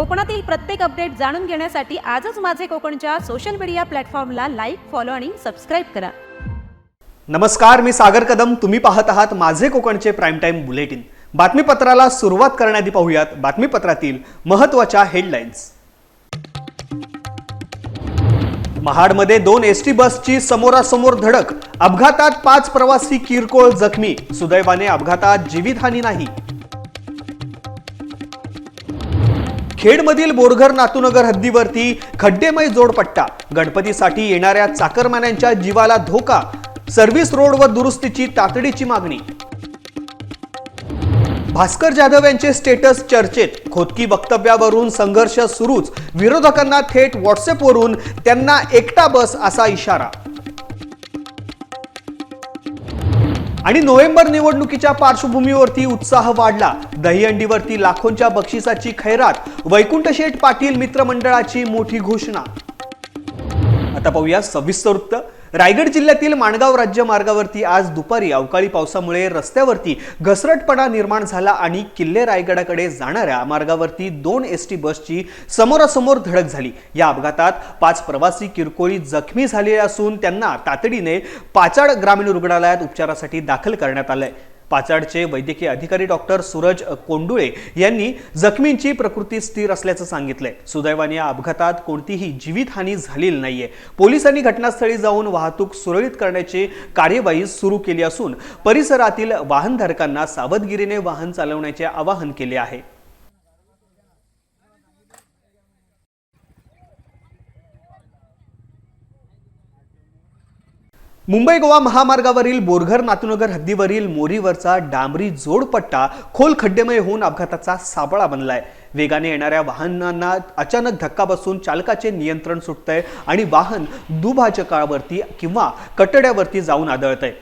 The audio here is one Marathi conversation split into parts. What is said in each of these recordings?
कोकणातील प्रत्येक अपडेट जाणून घेण्यासाठी आजच माझे कोकणच्या सोशल मीडिया प्लॅटफॉर्मला लाईक फॉलो आणि सबस्क्राईब करा. नमस्कार मी सागर कदम. तुम्ही पाहत आहात माझे कोकणचे प्राईम टाईम बुलेटिन बातमीपत्राला सुरुवात करण्याआधी पाहूयात बातमीपत्रातील महत्त्वाच्या हेडलाईन्स महाडमध्ये दोन एस टी बसची समोरासमोर धडक. अपघातात पाच प्रवासी किरकोळ जखमी. सुदैवाने अपघातात जीवितहानी नाही. खेडमधील बोरघर नातूनगर हद्दीवरती खड्डेमय जोडपट्टा गणपतीसाठी येणाऱ्या चाकरमान्यांच्या जीवाला धोका सर्व्हिस रोड व दुरुस्तीची तातडीची मागणी. भास्कर जाधव यांचे स्टेटस चर्चेत. खोदकी वक्तव्यावरून संघर्ष सुरूच. विरोधकांना थेट व्हॉट्सअपवरून त्यांना एकटा बस असा इशारा. आणि नोव्हेंबर निवडणुकीच्या पार्श्वभूमीवरती उत्साह वाढला. दहीहंडीवरती लाखोंच्या बक्षिसाची खैरात वैकुंठ शेठ पाटील मित्रमंडळाची मोठी घोषणा. आता पाहूया सविस्तर वृत्त. रायगड जिल्ह्यातील माणगाव राज्य मार्गावरती आज दुपारी अवकाळी पावसामुळे रस्त्यावरती घसरटपणा निर्माण झाला आणि किल्ले रायगडाकडे जाणाऱ्या मार्गावरती दोन एस टी बसची समोरासमोर धडक झाली. या अपघातात पाच प्रवासी किरकोळी जखमी झाले असून त्यांना तातडीने पाचाड ग्रामीण रुग्णालयात उपचारासाठी दाखल करण्यात आलंय. पाचाडचे वैद्यकीय अधिकारी डॉक्टर सूरज कोंडुळे यांनी जखमींची प्रकृती स्थिर असल्याचं सांगितलंय. सुदैवाने या अपघातात कोणतीही जीवितहानी झालेली नाहीये. पोलिसांनी घटनास्थळी जाऊन वाहतूक सुरळीत करण्याची कार्यवाही सुरू केली असून परिसरातील वाहनधारकांना सावधगिरीने वाहन चालवण्याचे आवाहन केले आहे. मुंबई गोवा महामार्गावरील बोरघर नातूनगर हद्दीवरील मोरीवरचा डांबरी जोडपट्टा खोल खड्डेमय होऊन अपघाताचा साबळा बनलाय. वेगाने येणाऱ्या वाहनांना अचानक धक्का बसून चालकाचे नियंत्रण सुटतंय आणि वाहन दुभाजकावरती किंवा कटड्यावरती जाऊन आदळतंय.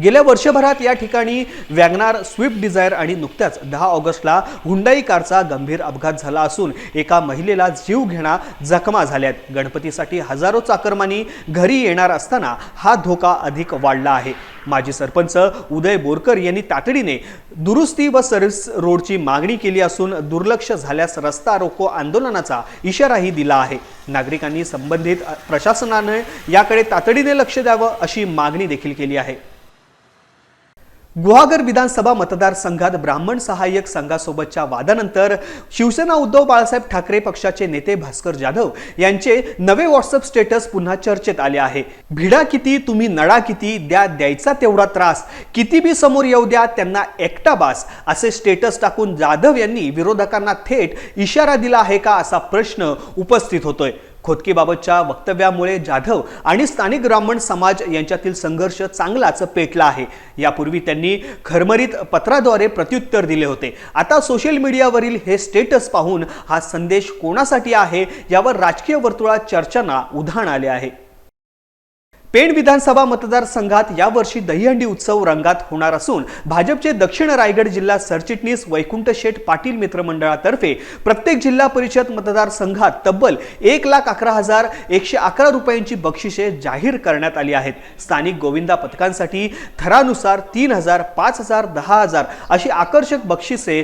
गेल्या वर्षभरात या ठिकाणी वॅगनार स्विफ्ट डिझायर आणि नुकत्याच दहा ऑगस्टला हुंडाई कारचा गंभीर अपघात झाला असून एका महिलेला जीव घेणा जखमा झाल्यात. गणपतीसाठी हजारो चाकरमानी घरी येणार असताना हा धोका अधिक वाढला आहे. माजी सरपंच उदय बोरकर यांनी तातडीने दुरुस्ती व सर्व्हिस रोडची मागणी केली असून दुर्लक्ष झाल्यास रस्ता रोको आंदोलनाचा इशाराही दिला आहे. नागरिकांनी संबंधित प्रशासनाने याकडे तातडीने लक्ष द्यावं अशी मागणी देखील केली आहे. गुहागर विधानसभा मतदारसंघात ब्राह्मण सहाय्यक संघासोबतच्या वादानंतर शिवसेना उद्धव बाळासाहेब ठाकरे पक्षाचे नेते भास्कर जाधव यांचे नवे व्हॉट्सअप स्टेटस पुन्हा चर्चेत आले आहे. भिडा किती तुम्ही नडा किती द्या द्यायचा तेवढा त्रास किती बी समोर येऊ द्या त्यांना एकटा बास असे स्टेटस टाकून जाधव यांनी विरोधकांना थेट इशारा दिला आहे का असा प्रश्न उपस्थित होतोय. खोदकीबाबतच्या वक्तव्यामुळे जाधव आणि स्थानिक ब्राह्मण समाज यांच्यातील संघर्ष चांगलाच पेटला आहे. यापूर्वी त्यांनी खरमरीत पत्राद्वारे प्रत्युत्तर दिले होते. आता सोशल मीडियावरील हे स्टेटस पाहून हा संदेश कोणासाठी आहे? यावर राजकीय वर्तुळात चर्चांना उधाण आले आहे. पेण विधानसभा मतदारसंघात यावर्षी दहीहंडी उत्सव रंगात होणार असून भाजपचे दक्षिण रायगड जिल्हा सरचिटणीस वैकुंठ शेठ पाटील मित्रमंडळातर्फे प्रत्येक जिल्हा परिषद मतदारसंघात तब्बल एक लाख अकरा हजार एकशे अकरा रुपयांची बक्षिसे जाहीर करण्यात आली आहेत. स्थानिक गोविंदा पथकांसाठी थरानुसार तीन हजार पाच हजार दहा हजार अशी आकर्षक बक्षिसे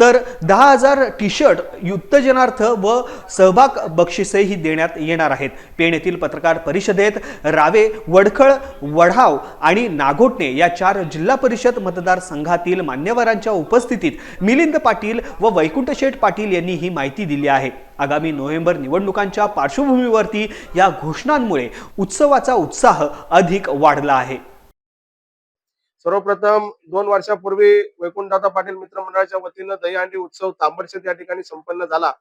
तर दहा हजार टी शर्ट उत्तेजनार्थ व सहभाग बक्षिसेही देण्यात येणार आहेत. पेण येथील पत्रकार परिषदेत रावे वडखळ वढाव आणि नागोटणे या चार जिल्हा परिषद मतदारसंघातील मान्यवरांच्या उपस्थितीत मिलिंद पाटील व वैकुंठ शेठ पाटील यांनी ही माहिती दिली आहे. आगामी नोव्हेंबर निवडणुकांच्या पार्श्वभूमीवरती या घोषणांमुळे उत्सवाचा उत्साह अधिक वाढला आहे. सर्वप्रथम दोन वर्षापूर्वी वैकुंठदादा पाटील मित्र मंडळाच्या वतीनं दहीहंडी उत्सव तांबडशेत या ठिकाणी संपन्न झाला.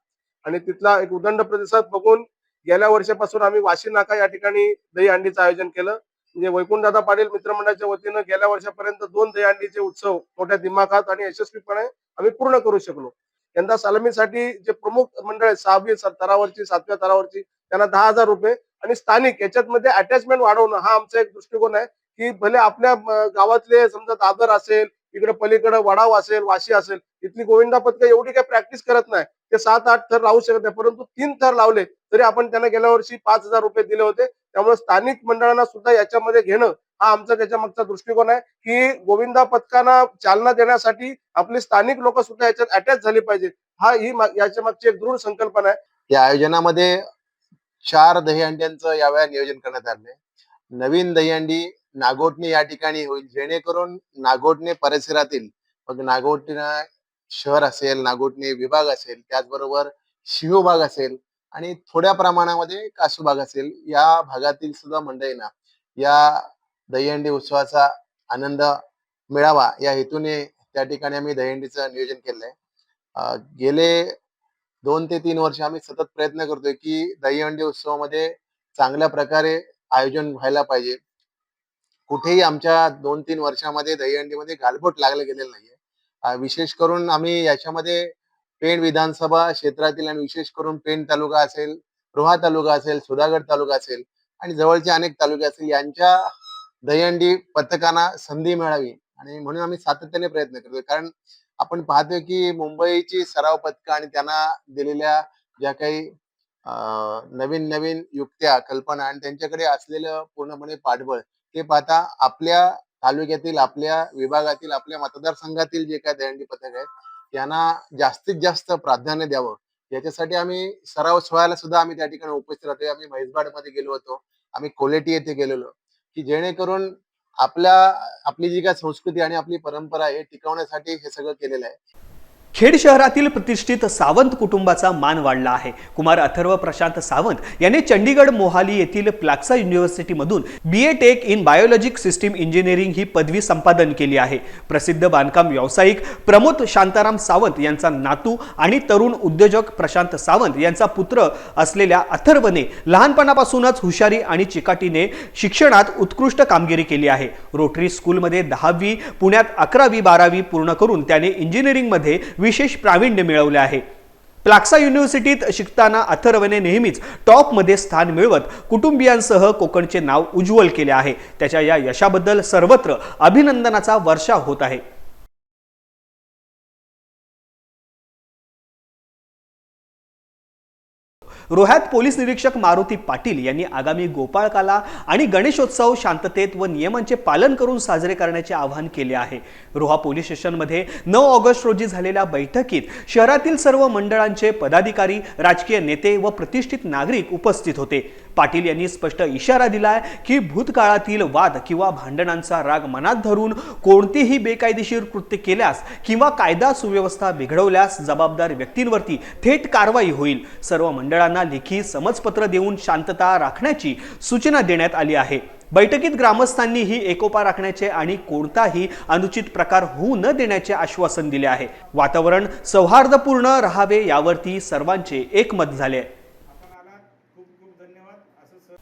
आणि तिथला एक उदंड प्रतिसाद बघून गेल्या वर्षापासून आम्ही वाशी नाका या ठिकाणी दहीहंडीचं आयोजन केलं. म्हणजे वैकुंठदादा पाटील मित्रमंडळाच्या वतीनं गेल्या वर्षापर्यंत दोन दहीहंडीचे उत्सव मोठ्या दिमाखात आणि यशस्वीपणे आम्ही पूर्ण करू शकलो. यंदा सलामीसाठी जे प्रमुख मंडळ आहेत सहावी तरावरची सातव्या स्तरावरची त्यांना दहा हजार रुपये आणि स्थानिक याच्यात मध्ये अटॅचमेंट वाढवणं हा आमचा एक दृष्टिकोन आहे की भले आपल्या गावातले समजा दादर असेल इकडे पलीकडे वडाव असेल वाशी असेल इथली गोविंदा पथकं एवढी काही प्रॅक्टिस करत नाही. ते सात आठ थर लावू शकत नाही. परंतु तीन थर लावले तरी आपण त्यांना गेल्या वर्षी पाच हजार रुपये दिले होते. त्यामुळे स्थानिक मंडळांना सुद्धा याच्यामध्ये घेणं हा आमचा त्याच्या मागचा दृष्टिकोन आहे की गोविंदा पथकांना चालना देण्यासाठी आपले स्थानिक लोक सुद्धा याच्यात अटॅच झाली पाहिजे. हा ही याच्या मागची एक दृढ संकल्पना आहे. या आयोजनामध्ये चार दहीहंड्यांचं यावेळा नियोजन करण्यात आले नवीन दहीहंडी नागोटणे या ठिकाणी होईल. जेणेकरून नागोटणे परिसरातील मग नागोटणे शहर असेल नागोटणे विभाग असेल त्याचबरोबर शिवभाग असेल आणि थोड्या प्रमाणामध्ये कासुबाग असेल या भागातील सुद्धा मंडळींना या दहीहंडी उत्सवाचा आनंद मिळावा या हेतूने त्या ठिकाणी आम्ही दहीहंडीचं नियोजन केलंय. गेले दोन ते तीन वर्ष आम्ही सतत प्रयत्न करतोय की दहीहंडी उत्सवामध्ये चांगल्या प्रकारे आयोजन व्हायला पाहिजे. कुठेही आमच्या दोन तीन वर्षामध्ये दहीहंडीमध्ये गालबोट लागलं गेलेलं नाही विशेष करून आम्ही याच्यामध्ये पेण विधानसभा क्षेत्रातील आणि विशेष करून पेण तालुका असेल रोहा तालुका असेल सुधागड तालुका असेल आणि जवळचे अनेक तालुके असतील यांच्या दहीहंडी पथकांना संधी मिळावी. आणि म्हणून आम्ही सातत्याने प्रयत्न करतोय. कारण आपण पाहतोय की मुंबईची सराव पथकं आणि त्यांना दिलेल्या ज्या काही नवीन नवीन युक्त्या कल्पना आणि त्यांच्याकडे असलेलं पूर्णपणे पाठबळ ते पाहता आपल्या तालुक्यातील आपल्या विभागातील आपल्या मतदारसंघातील जे काही दहंडी पथक आहेत यांना जास्तीत जास्त प्राधान्य द्यावं. याच्यासाठी आम्ही सराव सोहळ्याला सुद्धा आम्ही त्या ठिकाणी उपस्थित राहतो. आम्ही म्हैसबाडमध्ये गेलो होतो. आम्ही कोलेटी येथे गेलेलो. की जेणेकरून आपल्या आपली जी काय संस्कृती आणि आपली परंपरा आहे हे टिकवण्यासाठी हे सगळं केलेलं आहे. खेड शहरातील प्रतिष्ठित सावंत कुटुंबाचा मान वाढला आहे. कुमार अथर्व प्रशांत सावंत यांनी चंडीगड मोहाली येथील Plaksha युनिव्हर्सिटीमधून B A tech in biologic system engineering ही पदवी संपादन केली आहे. प्रसिद्ध बांधकाम व्यावसायिक प्रमोद शांताराम सावंत यांचा नातू आणि तरुण उद्योजक प्रशांत सावंत यांचा पुत्र असलेल्या अथर्वने लहानपणापासूनच हुशारी आणि चिकाटीने शिक्षणात उत्कृष्ट कामगिरी केली आहे. रोटरी स्कूलमध्ये दहावी पुण्यात अकरावी बारावी पूर्ण करून त्याने इंजिनिअरिंगमध्ये विशेष प्रावीण्य मिळवले आहे. प्लाक्सा युनिव्हर्सिटीत शिकताना अथर्वने नेहमीच टॉपमध्ये स्थान मिळवत कुटुंबियांसह कोकणचे नाव उज्ज्वल केले आहे. त्याच्या या यशाबद्दल सर्वत्र अभिनंदनाचा वर्षा होत आहे. रोह्यात पोलीस निरीक्षक मारुती पाटील यांनी आगामी गोपाळकाला आणि गणेशोत्सव शांततेत व नियमांचे पालन करून साजरे करण्याचे आवाहन केले आहे. रोहा पोलीस स्टेशनमध्ये नऊ ऑगस्ट रोजी झालेल्या बैठकीत शहरातील सर्व मंडळांचे पदाधिकारी राजकीय नेते व प्रतिष्ठित नागरिक उपस्थित होते. पाटील यांनी स्पष्ट इशारा दिलाय की भूतकाळातील वाद किंवा भांडणांचा राग मनात धरून कोणतीही बेकायदेशीर कृत्य केल्यास किंवा कायदा सुव्यवस्था बिघडवल्यास जबाबदार व्यक्तींवरती थेट कारवाई होईल. सर्व मंडळांना लेखी समजपत्र देऊन शांतता राखण्याची सूचना देण्यात आली आहे. बैठकीत ग्रामस्थांनी ही एकोपा राखण्याचे आणि कोणताही अनुचित प्रकार होऊ न देण्याचे आश्वासन दिले आहे. वातावरण सौहार्दपूर्ण राहावे यावरती सर्वांचे एकमत झाले आहे.